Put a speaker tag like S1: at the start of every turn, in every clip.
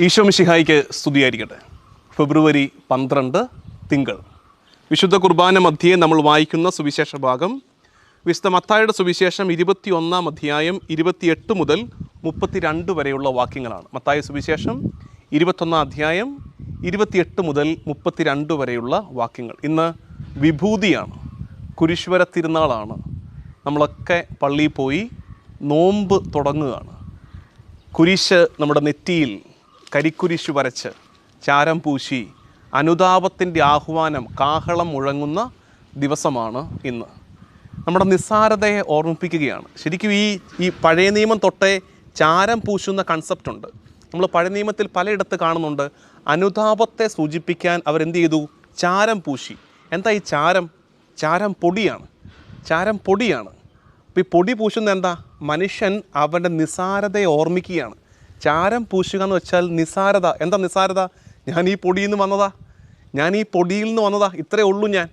S1: ഈശോമിഷിഹായിക്ക് സ്തുതിയായിരിക്കട്ടെ. ഫെബ്രുവരി പന്ത്രണ്ട് തിങ്കൾ. വിശുദ്ധ കുർബാന മധ്യേ നമ്മൾ വായിക്കുന്ന സുവിശേഷ ഭാഗം. വിശുദ്ധ മത്തായുടെ സുവിശേഷം ഇരുപത്തി ഒന്നാം അധ്യായം ഇരുപത്തിയെട്ട് മുതൽ മുപ്പത്തിരണ്ട് വരെയുള്ള വാക്യങ്ങളാണ്. മത്തായ സുവിശേഷം ഇരുപത്തൊന്നാം അധ്യായം ഇരുപത്തിയെട്ട് മുതൽ മുപ്പത്തിരണ്ട് വരെയുള്ള വാക്യങ്ങൾ. ഇന്ന് വിഭൂതിയാണ്. കുരിശ്വര തിരുനാളാണ്. നമ്മളൊക്കെ പള്ളിയിൽ പോയി നോമ്പ് തുടങ്ങുകയാണ്. കുരിശ് നമ്മുടെ നെറ്റിയിൽ കരിക്കുരിശ് വരച്ച് ചാരം പൂശി അനുതാപത്തിന്റെ ആഹ്വാനം കാഹളം മുഴങ്ങുന്ന ദിവസമാണ് ഇന്ന്. നമ്മുടെ നിസ്സാരതയെ ഓർമ്മിപ്പിക്കുകയാണ്. ശരിക്കും ഈ ഈ പഴയ നിയമം തൊട്ടേ ചാരം പൂശുന്ന കൺസെപ്റ്റ് ഉണ്ട്. നമ്മൾ പഴയ നിയമത്തിൽ പലയിടത്ത് കാണുന്നുണ്ട് അനുതാപത്തെ സൂചിപ്പിക്കാൻ അവരെന്ത് ചെയ്തു? ചാരം പൂശി. എന്താ ഈ ചാരം? ചാരം പൊടിയാണ്. ചാരം പൊടിയാണ്. അപ്പോൾ ഈ പൊടി പൂശുന്ന എന്താ? മനുഷ്യൻ അവന്റെ നിസ്സാരതയെ ഓർമ്മിക്കുകയാണ്. ചാരം പൂശുക എന്ന് വെച്ചാൽ നിസാരത. എന്താ നിസാരത? ഞാൻ ഈ പൊടിയിൽ നിന്ന് വന്നതാ. ഞാൻ ഈ പൊടിയിൽ നിന്ന് വന്നതാ. ഇത്രയേ ഉള്ളൂ ഞാൻ.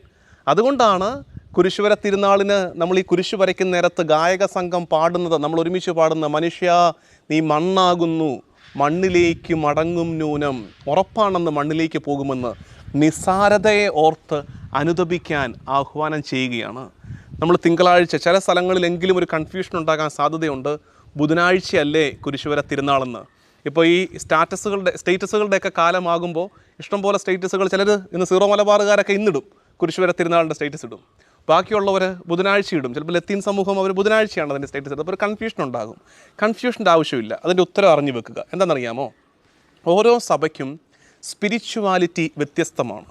S1: അതുകൊണ്ടാണ് കുരിശുവര തിരുനാളിന് നമ്മൾ ഈ കുരിശു വരയ്ക്കുന്ന നേരത്ത് ഗായക സംഘം പാടുന്നത്. നമ്മൾ ഒരുമിച്ച് പാടുന്ന മനുഷ്യ നീ മണ്ണാകുന്നു മണ്ണിലേക്ക് മടങ്ങും ന്യൂനം. ഉറപ്പാണെന്ന് മണ്ണിലേക്ക് പോകുമെന്ന് നിസാരതയെ ഓർത്ത് അനുദപിക്കാൻ ആഹ്വാനം ചെയ്യുകയാണ്. നമ്മൾ തിങ്കളാഴ്ച ചില സ്ഥലങ്ങളിലെങ്കിലും ഒരു കൺഫ്യൂഷൻ ഉണ്ടാകാൻ സാധ്യതയുണ്ട്. ബുധനാഴ്ചയല്ലേ കുരിശുവര തിരുനാളെന്ന്? ഇപ്പോൾ ഈ സ്റ്റാറ്റസുകളുടെ സ്റ്റേറ്റസുകളുടെയൊക്കെ കാലമാകുമ്പോൾ ഇഷ്ടംപോലെ സ്റ്റേറ്റസുകൾ ചിലർ ഇന്ന് സീറോ മലബാറുകാരൊക്കെ ഇന്നിടും കുരിശുവര തിരുനാളിന്റെ സ്റ്റേറ്റസ് ഇടും. ബാക്കിയുള്ളവർ ബുധനാഴ്ച ഇടും. ചിലപ്പോൾ ലത്തീൻ സമൂഹം അവർ ബുധനാഴ്ചയാണ് അതിന്റെ സ്റ്റേറ്റസ് ഇടുന്നത്. അപ്പോൾ ഒരു കൺഫ്യൂഷൻ ഉണ്ടാകും. കൺഫ്യൂഷന്റെ ആവശ്യമില്ല. അതിന്റെ ഉത്തരം അറിഞ്ഞു വെക്കുക. എന്താണെന്നറിയാമോ? ഓരോ സഭയ്ക്കും സ്പിരിച്വാലിറ്റി വ്യത്യസ്തമാണ്.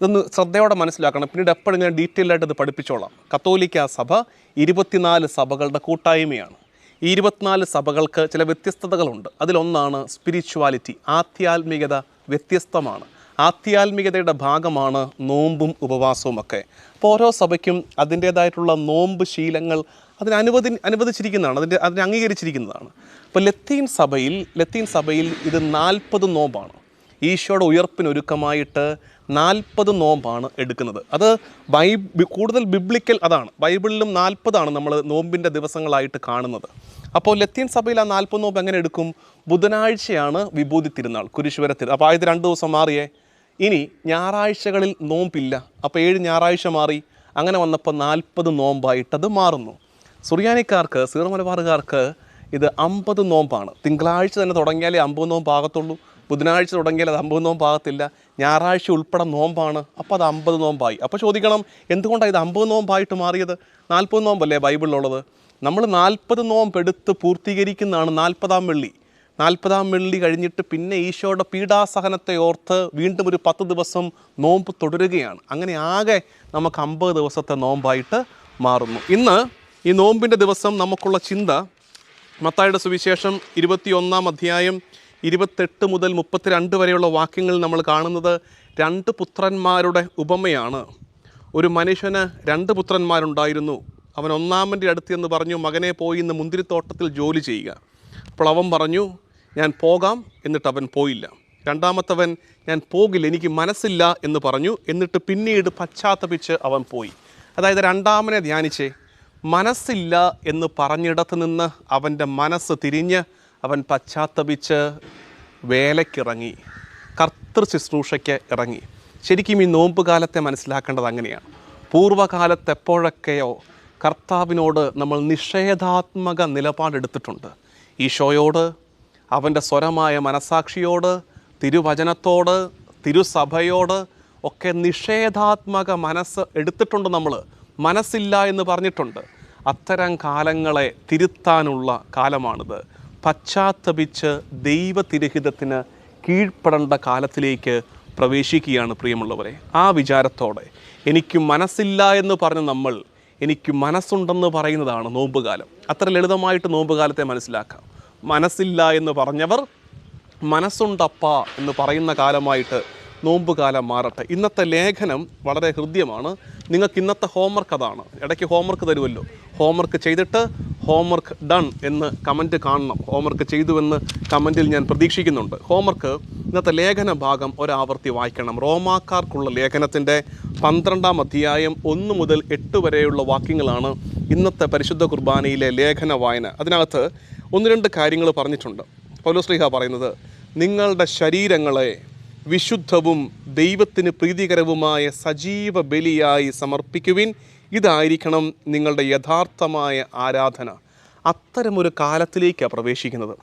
S1: ഇതൊന്ന് ശ്രദ്ധയോടെ മനസ്സിലാക്കണം. പിന്നീട് എപ്പോഴും ഞാൻ ഡീറ്റെയിൽ ആയിട്ട് ഇത് പഠിപ്പിച്ചോളാം. കത്തോലിക്ക സഭ ഇരുപത്തിനാല് സഭകളുടെ കൂട്ടായ്മയാണ്. ഈ ഇരുപത്തിനാല് സഭകൾക്ക് ചില വ്യത്യസ്തതകളുണ്ട്. അതിലൊന്നാണ് സ്പിരിച്വാലിറ്റി ആധ്യാത്മികത വ്യത്യസ്തമാണ്. ആധ്യാത്മികതയുടെ ഭാഗമാണ് നോമ്പും ഉപവാസവും ഒക്കെ അപ്പോൾ ഓരോ സഭയ്ക്കും അതിന്റേതായിട്ടുള്ള നോമ്പ് ശീലങ്ങൾ അതിന് അനുവദി അനുവദിച്ചിരിക്കുന്നതാണ് അതിന്റെ അതിനെ അംഗീകരിച്ചിരിക്കുന്നതാണ്. അപ്പോൾ ലത്തീൻ സഭയിൽ ലത്തീൻ സഭയിൽ ഇത് നാൽപ്പത് നോമ്പാണ്. ഈശോയുടെ ഉയർപ്പിനൊരുക്കമായിട്ട് നാൽപ്പത് നോമ്പാണ് എടുക്കുന്നത്. അത് ബൈ കൂടുതൽ ബിബ്ലിക്കൽ അതാണ്. ബൈബിളിലും നാൽപ്പതാണ് നമ്മൾ നോമ്പിന്റെ ദിവസങ്ങളായിട്ട് കാണുന്നത്. അപ്പോൾ ലത്തീൻ സഭയിൽ ആ നാൽപ്പത് നോമ്പ് എങ്ങനെ എടുക്കും? ബുധനാഴ്ചയാണ് വിഭൂതി തിരുനാൾ കുരിശുവര തിരു അപ്പോൾ ആയത് രണ്ട് ദിവസം മാറിയേ. ഇനി ഞായറാഴ്ചകളിൽ നോമ്പില്ല. അപ്പോൾ ഏഴ് ഞായറാഴ്ച മാറി. അങ്ങനെ വന്നപ്പോൾ നാൽപ്പത് നോമ്പായിട്ടത് മാറുന്നു. സുറിയാനിക്കാർക്ക് സീറമലബാറുകാർക്ക് ഇത് അമ്പത് നോമ്പാണ്. തിങ്കളാഴ്ച തന്നെ തുടങ്ങിയാലേ അമ്പത് നോമ്പ് ആകത്തുള്ളൂ. ബുധനാഴ്ച തുടങ്ങിയാൽ അത് അമ്പത് നോമ്പ് ആകത്തില്ല. ഞായറാഴ്ച ഉൾപ്പെടെ നോമ്പാണ്. അപ്പോൾ അത് അമ്പത് നോമ്പായി. അപ്പോൾ ചോദിക്കണം എന്തുകൊണ്ടാണ് ഇത് അമ്പത് നോമ്പായിട്ട് മാറിയത്? നാൽപ്പത് നോമ്പല്ലേ ബൈബിളിലുള്ളത്? നമ്മൾ നാൽപ്പത് നോമ്പ് എടുത്ത് പൂർത്തീകരിക്കുന്നതാണ് നാൽപ്പതാം വെള്ളി. നാൽപ്പതാം വെള്ളി കഴിഞ്ഞിട്ട് പിന്നെ ഈശോയുടെ പീഡാസഹനത്തെ ഓർത്ത് വീണ്ടും ഒരു പത്ത് ദിവസം നോമ്പ് തുടരുകയാണ്. അങ്ങനെ ആകെ നമുക്ക് അമ്പത് ദിവസത്തെ നോമ്പായിട്ട് മാറുന്നു. ഇന്ന് ഈ നോമ്പിന്റെ ദിവസം നമുക്കുള്ള ചിന്ത മത്തായുടെ സുവിശേഷം ഇരുപത്തിയൊന്നാം അധ്യായം ഇരുപത്തെട്ട് മുതൽ മുപ്പത്തിരണ്ട് വരെയുള്ള വാക്യങ്ങൾ നമ്മൾ കാണുന്നത് രണ്ട് പുത്രന്മാരുടെ ഉപമയാണ്. ഒരു മനുഷ്യന് രണ്ട് പുത്രന്മാരുണ്ടായിരുന്നു. അവൻ ഒന്നാമന്റെ അടുത്ത് എന്ന് പറഞ്ഞു മകനെ പോയി ഇന്ന് മുന്തിരിത്തോട്ടത്തിൽ ജോലി ചെയ്യുക. അപ്പോൾ അവൻ പറഞ്ഞു ഞാൻ പോകാം എന്നിട്ട് അവൻ പോയില്ല. രണ്ടാമത്തവൻ ഞാൻ പോകില്ല എനിക്ക് മനസ്സില്ല എന്ന് പറഞ്ഞു. എന്നിട്ട് പിന്നീട് പശ്ചാത്തപിച്ച് അവൻ പോയി. അതായത് രണ്ടാമനെ ധ്യാനിച്ചേ മനസ്സില്ല എന്ന് പറഞ്ഞിടത്ത് നിന്ന് അവന്റെ മനസ്സ് തിരിഞ്ഞ് അവൻ പശ്ചാത്തപിച്ച് വേലക്കിറങ്ങി കർത്തൃ ശുശ്രൂഷയ്ക്ക് ഇറങ്ങി. ശരിക്കും ഈ നോമ്പ് കാലത്തെ മനസ്സിലാക്കേണ്ടത് അങ്ങനെയാണ്. പൂർവകാലത്ത് എപ്പോഴൊക്കെയോ കർത്താവിനോട് നമ്മൾ നിഷേധാത്മക നിലപാടെടുത്തിട്ടുണ്ട്. ഈശോയോട് അവന്റെ സ്വരമായ മനസാക്ഷിയോട് തിരുവചനത്തോട് തിരുസഭയോട് ഒക്കെ നിഷേധാത്മക മനസ്സ് എടുത്തിട്ടുണ്ട് നമ്മൾ. മനസ്സില്ല എന്ന് പറഞ്ഞിട്ടുണ്ട്. അത്തരം കാലങ്ങളെ തിരുത്താനുള്ള കാലമാണിത്. പശ്ചാത്തപിച്ച് ദൈവതിരഹിതത്തിന് കീഴ്പ്പെടേണ്ട കാലത്തിലേക്ക് പ്രവേശിക്കുകയാണ് പ്രിയമുള്ളവരെ. ആ വിചാരത്തോടെ എനിക്ക് മനസ്സില്ല എന്ന് പറഞ്ഞ് നമ്മൾ എനിക്ക് മനസ്സുണ്ടെന്ന് പറയുന്നതാണ് നോമ്പുകാലം. അത്ര ലളിതമായിട്ട് നോമ്പുകാലത്തെ മനസ്സിലാക്കാം. മനസ്സില്ല എന്ന് പറഞ്ഞവർ മനസ്സുണ്ടപ്പ എന്ന് പറയുന്ന കാലമായിട്ട് നോമ്പുകാലം മാറട്ടെ. ഇന്നത്തെ ലേഖനം വളരെ ഹൃദ്യമാണ്. നിങ്ങൾക്ക് ഇന്നത്തെ ഹോംവർക്ക് അതാണ്. ഇടയ്ക്ക് ഹോംവർക്ക് തരുമല്ലോ. ഹോംവർക്ക് ചെയ്തിട്ട് ഹോംവർക്ക് ഡൺ എന്ന് കമന്റ് കാണണം. ഹോംവർക്ക് ചെയ്തുവെന്ന് കമന്റിൽ ഞാൻ പ്രതീക്ഷിക്കുന്നുണ്ട്. ഹോംവർക്ക് ഇന്നത്തെ ലേഖന ഭാഗം ഒരാവർത്തി വായിക്കണം. റോമാക്കാർക്കുള്ള ലേഖനത്തിന്റെ പന്ത്രണ്ടാം അധ്യായം ഒന്ന് മുതൽ എട്ട് വരെയുള്ള വാക്യങ്ങളാണ് ഇന്നത്തെ പരിശുദ്ധ കുർബാനയിലെ ലേഖന വായന. അതിനകത്ത് ഒന്ന് രണ്ട് കാര്യങ്ങൾ പറഞ്ഞിട്ടുണ്ട്. പൗലോസ്ലിഹ പറയുന്നത് നിങ്ങളുടെ ശരീരങ്ങളെ വിശുദ്ധവും ദൈവത്തിന് പ്രീതികരവുമായ സജീവ ബലിയായി സമർപ്പിക്കുവിൻ ഇതായിരിക്കണം നിങ്ങളുടെ യഥാർത്ഥമായ ആരാധന. അത്തരമൊരു കാലത്തിലേക്കാണ് പ്രവേശിക്കുന്നത്.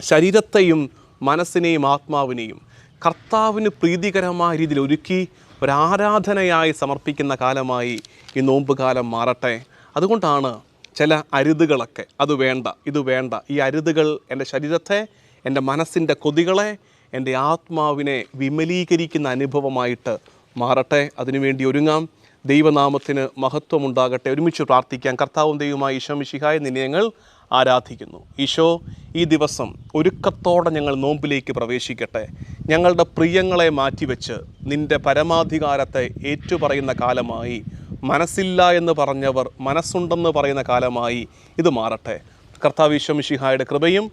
S1: ശരീരത്തെയും മനസ്സിനെയും ആത്മാവിനെയും കർത്താവിന് പ്രീതികരമായ രീതിയിൽ ഒരുക്കി ഒരാരാധനയായി സമർപ്പിക്കുന്ന കാലമായി ഈ നോമ്പ് കാലം മാറട്ടെ. അതുകൊണ്ടാണ് ചില അരുതുകളൊക്കെ അത് വേണ്ട ഇത് വേണ്ട ഈ അരുതുകൾ എന്റെ ശരീരത്തെ എന്റെ മനസ്സിന്റെ കൊതികളെ എന്റെ ആത്മാവിനെ വിമലീകരിക്കുന്ന അനുഭവമായിട്ട് മാറട്ടെ. അതിനുവേണ്ടി ഒരുങ്ങാം. ദൈവനാമത്തിന് മഹത്വമുണ്ടാകട്ടെ. ഒരുമിച്ച് പ്രാർത്ഥിക്കാം കർത്താവും ദൈവമായ ഈശോ മിശിഹായ നിന്നെ ഞങ്ങൾ ആരാധിക്കുന്നു. ഈശോ ഈ ദിവസം ഒരുക്കത്തോടെ ഞങ്ങൾ നോമ്പിലേക്ക് പ്രവേശിക്കട്ടെ. ഞങ്ങളുടെ പ്രിയങ്ങളെ മാറ്റിവെച്ച് നിന്റെ പരമാധികാരത്തെ ഏറ്റുപറയുന്ന കാലമായി മനസ്സില്ല എന്ന് പറഞ്ഞവർ മനസ്സുണ്ടെന്ന് പറയുന്ന കാലമായി ഇത് മാറട്ടെ. കർത്താവ് ഈശോ മിശിഹായുടെ കൃപയും